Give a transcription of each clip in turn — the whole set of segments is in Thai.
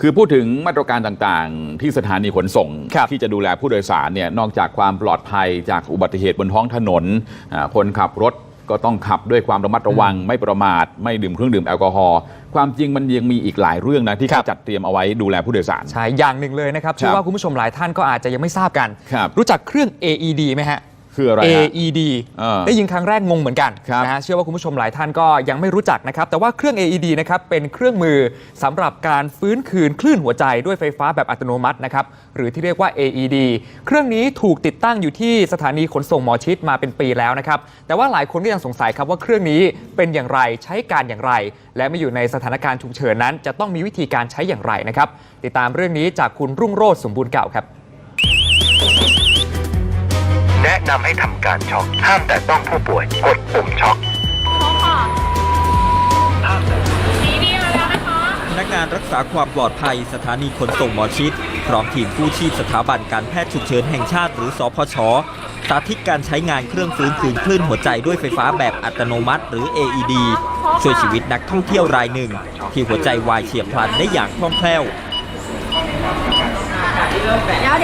คือพูดถึงมาตรการต่างๆ ที่สถานีขนส่งครับที่จะดูแลผู้โดยสารเนี่ยนอกจากความปลอดภัยจากอุบัติเหตุบนท้องถนนอ่าคนขับรถก็ต้องขับด้วยความระมัดระวัง ไม่ประมาท ไม่ดื่มเครื่องดื่มแอลกอฮอล์ความจริงมันยังมีอีกหลายเรื่องนะที่ครัเขาบจัดเตรียมเอาไว้ดูแลผู้โดยสารใช่อย่างหนึ่งเลยนะครับเชื่อว่าคุณผู้ชมหลายท่านก็อาจจะยังไม่ทราบกันครับรู้จักเครื่อง AED ไหมฮะ คืออะไรฮะ AED เออได้ยินครั้งแรกงงเหมือนกันครับนะฮะเชื่อว่าคุณผู้ชมหลายท่านก็ยังไม่รู้จักนะครับ แต่ว่าเครื่อง AED นะครับเป็นเครื่องมือสำหรับการฟื้นคืนคลื่นหัวใจด้วยไฟฟ้าแบบอัตโนมัตินะครับหรือที่เรียกว่า AED เครื่องนี้ถูกติดตั้งอยู่ที่สถานีขนส่งหมอชิดมาเป็นปีแล้วนะครับแต่ว่าหลายคนก็ยังสงสัยครับว่าเครื่องนี้เป็นอย่างไรใช้การอย่างไร และไม่อยู่ในสถานการณ์ฉุกเฉินนั้น จะต้องมีวิธีการใช้อย่างไรนะครับติดตามเรื่องนี้จากคุณรุ่งโรจน์สมบูรณ์เก่าครับ แนะนำให้ทำการช็อกห้ามแต่ต้องผู้ป่วยกดปุ่มช็อกพนักงานรักษาความปลอดภัยสถานีขนส่งหมอชิด พร้อมทีมกู้ชีพสถาบันการแพทย์ฉุกเฉินแห่งชาติหรือสพชสาธิตการใช้งานเครื่องฟื้นคืนคลื่นหัวใจด้วยไฟฟ้าแบบอัตโนมัติหรือ AED ช่วยชีวิตนักท่องเที่ยวรายหนึ่ง ที่หัวใจวายเฉียบพลันได้อย่างคล่องแคล่ว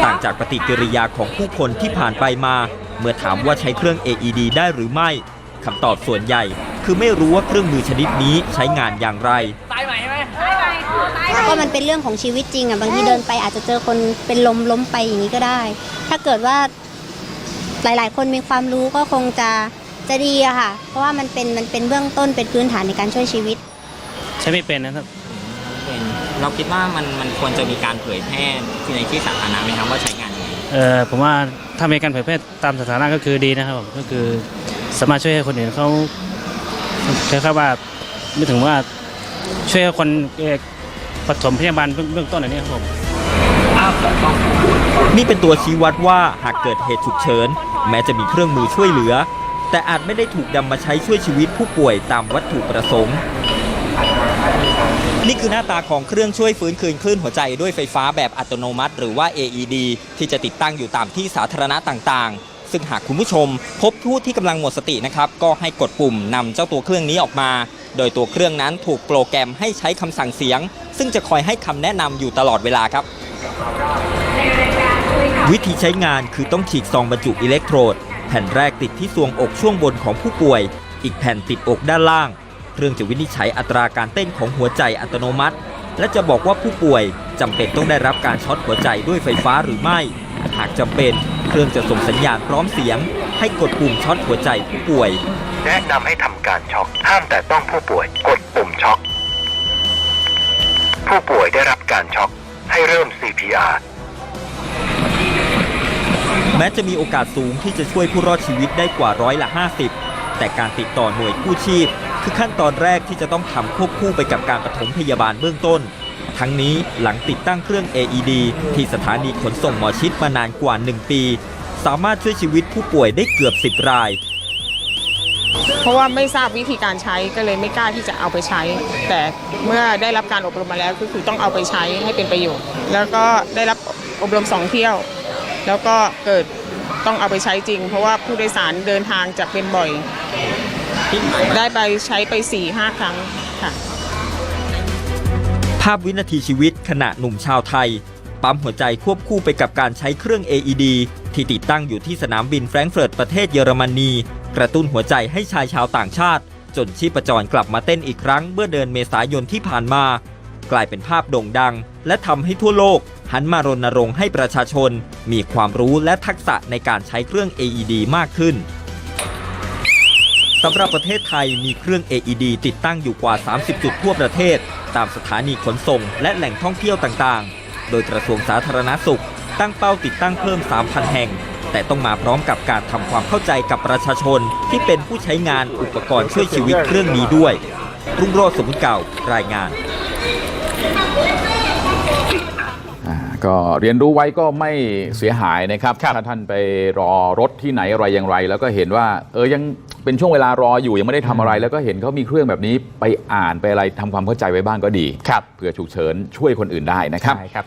ต่างจากปฏิกิริยาของผู้คนที่ผ่านไปมา เมื่อถามว่าใช้เครื่อง AED ได้หรือไม่คำตอบส่วนใหญ่ คือไม่รู้ว่าเครื่องมือชนิดนี้ใช้งานอย่างไรก็มันเป็นเรื่องของชีวิตจริงอะบางทีเดินไปอาจจะเจอคนเป็นลมล้มไปอย่างนี้ก็ได้ ถ้าเกิดว่าหลาย ๆ คนมีความรู้ก็คงจะจะดีอะค่ะ เพราะว่ามันเป็นมันเป็นเบื้องต้นเป็นพื้นฐานในการช่วยชีวิต ใช้ไม่เป็นนะครับ เป็นเราคิดว่ามันมันควรจะมีการเผยแพร่ในที่สาธารณะไหมครับว่าใช้งานยังไงเอ่อผมว่าถ้ามีการเผยแพร่ตามสถานะก็คือดีนะครับผมก็คือสามารถช่วยให้คนอื่นเขาแค่ว่าไม่ถึงว่าช่วยให้คนเอ่อปฐมพยาบาลเบื้องเบื้องต้นอันนี้ครับผม นี่เป็นตัวชี้วัดว่าหากเกิดเหตุฉุกเฉิน แม้จะมีเครื่องมือช่วยเหลือ แต่อาจไม่ได้ถูกนำมาใช้ช่วยชีวิตผู้ป่วยตามวัตถุประสงค์ นี่คือหน้าตาของเครื่องช่วยฟื้นคืนคลื่นหัวใจด้วยไฟฟ้าแบบอัตโนมัติ หรือว่า AED ที่จะติดตั้งอยู่ตามที่สาธารณะต่างๆ ซึ่งหากคุณผู้ชม พบผู้ที่กำลังหมดสตินะครับ ก็ให้กดปุ่มนำเจ้าตัวเครื่องนี้ออกมา โดยตัวเครื่องนั้นถูกโปรแกรมให้ใช้คำสั่งเสียง ซึ่งจะคอยให้คำแนะนำอยู่ตลอดเวลาครับ วิธีใช้งานคือต้องฉีกซองบรรจุอิเล็กโทรด แผ่นแรกติดที่ซวงอกช่วงบนของผู้ป่วย อีกแผ่นติดอกด้านล่าง เครื่องจะวินิจฉัยอัตราการเต้นของหัวใจอัตโนมัติ และจะบอกว่าผู้ป่วยจำเป็นต้องได้รับการช็อตหัวใจด้วยไฟฟ้าหรือไม่ หากจำเป็นเครื่องจะส่งสัญญาณพร้อมเสียง ให้กดปุ่มช็อตหัวใจผู้ป่วย แนะนำให้ทำการช็อกห้ามแต่ต้องผู้ป่วยกดปุ่มช็อกผู้ป่วยได้รับการช็อกให้เริ่ม CPR แม้จะมีโอกาสสูงที่จะช่วยผู้รอดชีวิตได้กว่าร้อยละ 50 แต่การติดต่อหน่วยกู้ชีพ คือขั้นตอนแรกที่จะต้องทำควบคู่ไปกับการปฐมพยาบาลเบื้องต้น ทั้งนี้หลังติดตั้งเครื่อง AED ที่สถานีขนส่งหมอชิดมานานกว่า 1 ปี สามารถช่วยชีวิตผู้ป่วยได้เกือบ 10 ราย เพราะว่าไม่ทราบวิธีการใช้ก็เลยไม่กล้าที่จะเอาไปใช้ แต่เมื่อได้รับการอบรมมาแล้วก็คือต้องเอาไปใช้ให้เป็นประโยชน์ แล้วก็ได้รับอบรมสองเที่ยว แล้วก็เกิดต้องเอาไปใช้จริง เพราะว่าผู้โดยสารเดินทางจะเป็นบ่อย ได้ไปใช้ไป4ี่ห้าครั้งค่ะ ภาพวินาทีชีวิตขณะหนุ่มชาวไทย ปั๊มหัวใจควบคู่ไปกับการใช้เครื่อง AED ที่ติดตั้งอยู่ที่สนามบินแฟรงก์เฟิร์ตประเทศเยอรมนี กระตุ้นหัวใจให้ชายชาวต่างชาติ จนชีพจรกลับมาเต้นอีกครั้งเมื่อเดือนเมษายนที่ผ่านมา กลายเป็นภาพโด่งดัง และทำให้ทั่วโลก หันมารณรงค์ให้ประชาชน มีความรู้และทักษะในการใช้เครื่อง AED มากขึ้น สำหรับประเทศไทยมีเครื่อง AED ติดตั้งอยู่กว่า 30 จุดทั่วประเทศ ตามสถานีขนส่ง และแหล่งท่องเที่ยวต่างๆ โดยกระทรวงสาธารณาสุข ตั้งเป้าติดตั้งเพิ่ม 3,000 แห่ง แต่ต้องมาพร้อมกับการทำความเข้าใจกับประชาชน ที่เป็นผู้ใช้งานอุปกรณ์ช่วยชีวิตเครื่องนี้ด้วย รุ่งโรจน์สมบุญเก่ารายงาน ก็เรียนรู้ไว้ก็ไม่เสียหายนะครับถ้าท่านไปรอรถที่ไหนอะไรอย่างไร แล้วก็เห็นว่า เออยังเป็นช่วงเวลารออยู่ยังไม่ได้ทำอะไร แล้วก็เห็นเขามีเครื่องแบบนี้ไปอ่านไปอะไรทำความเข้าใจไว้บ้างก็ดีครับเผื่อฉุกเฉินช่วยคนอื่นได้นะครับใช่ครับ